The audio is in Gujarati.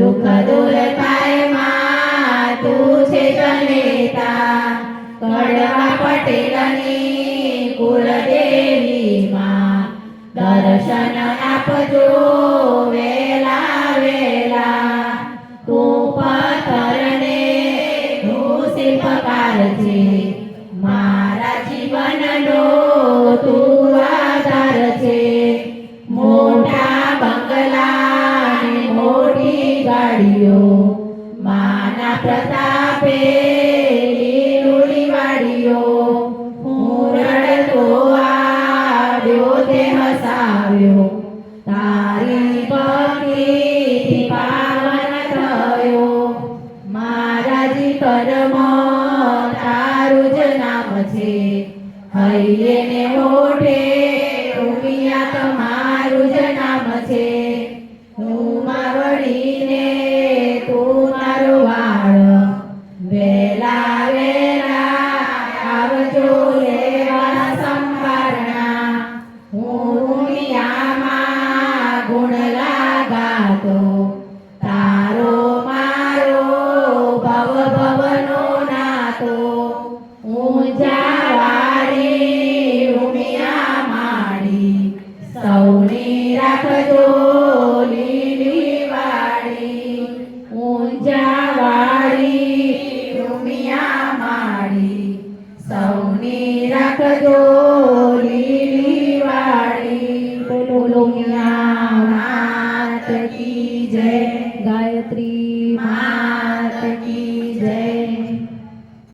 દુઃખ દૂર થાયમાં, તું છે જનેતા. કડવા પટેલની કુળદેવી માં. દર્શન આપજો વેલા વેલા. તું પથરને ધૂસી શિલ્પકાર છે. મોટી માના પ્રતાપે લીલુડી વાડીઓ. હું રડતો આવ્યો તે હસાવ્યો. તારી ભક્તિથી પાવન થયો. મારાજી કર્મ તારું જ નામ છે. હૈયે ને ઓઠે ઉમિયા તમારું રાખજો લીલી વાડી બોલો ઉમિયા માત કી ગાયત્રી